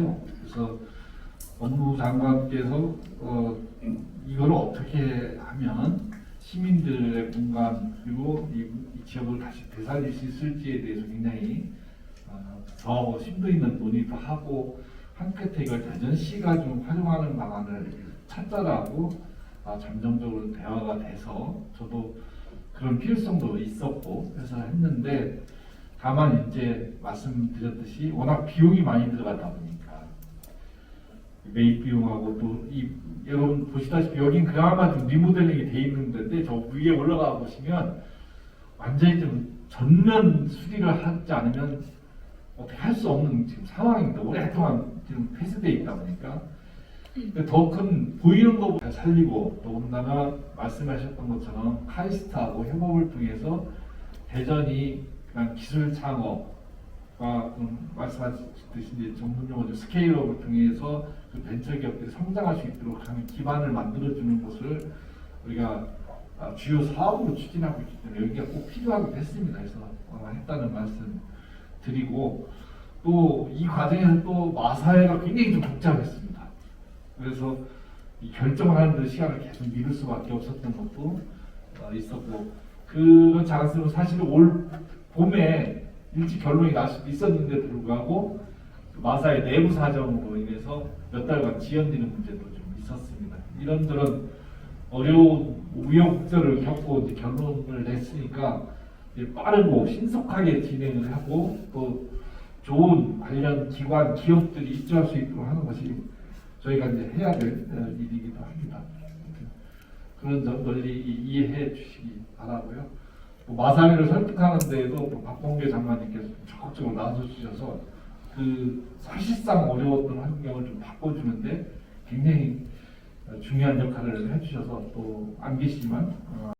있어요. 그래서 법무부 장관께서 어, 이걸 어떻게 하면 시민들의 공간 그리고 이, 이 지역을 다시 되살릴 수 있을지에 대해서 굉장히 어, 더 심도 있는 논의도 하고 한 끝에 이걸 대전시가 좀 활용하는 방안을 찾자라고 아, 잠정적으로 대화가 돼서 저도 그런 필요성도 있었고 그래서 했는데 다만 이제 말씀드렸듯이 워낙 비용이 많이 들어가다 보니까 매입 비용하고 또 이 여러분 보시다시피 여긴 그나마 좀 리모델링이 돼 있는 데인데 저 위에 올라가 보시면 완전히 좀 전면 수리를 하지 않으면 어떻게 할 수 없는 지금 상황입니다. 오랫동안 지금 폐쇄돼 있다 보니까 더 큰 보이는 것보다 살리고 더군다나 말씀하셨던 것처럼 카이스트하고 협업을 통해서 대전이 그냥 기술 창업 과좀 말씀하셨듯이 이제 전문 용어로 스케일업을 통해서 그 벤처 기업들이 성장할 수 있도록 하는 기반을 만들어주는 것을 우리가 아, 주요 사업으로 추진하고 있기 때문에 여기가 꼭 필요하기도 했습니다. 그래서 어, 했다는 말씀 드리고 또 이 과정에서 또 마사회가 굉장히 좀 복잡했습니다. 그래서 이 결정을 하는 데 시간을 계속 미룰 수밖에 없었던 것도 어, 있었고 그렇지 않았으면 사실 올 봄에 일찍 결론이 날 수도 있었는데 불구하고 그 마사의 내부 사정으로 인해서 몇 달간 지연되는 문제도 좀 있었습니다. 이런저런 어려운 우여곡절을 겪고 이제 결론을 냈으니까 이제 빠르고 신속하게 진행을 하고 또 좋은 관련 기관 기업들이 입주할 수 있도록 하는 것이 저희가 이제 해야 될 어, 일이기도 합니다. 그런 점 널리 이- 이해해 주시기 바라고요. 또 마사회를 설득하는 데에도 또 박봉계 장관님께서 적극적으로 나서 주셔서 그 사실상 어려웠던 환경을 좀 바꿔주는데 굉장히 어, 중요한 역할을 해주셔서 또 안 계시지만 어,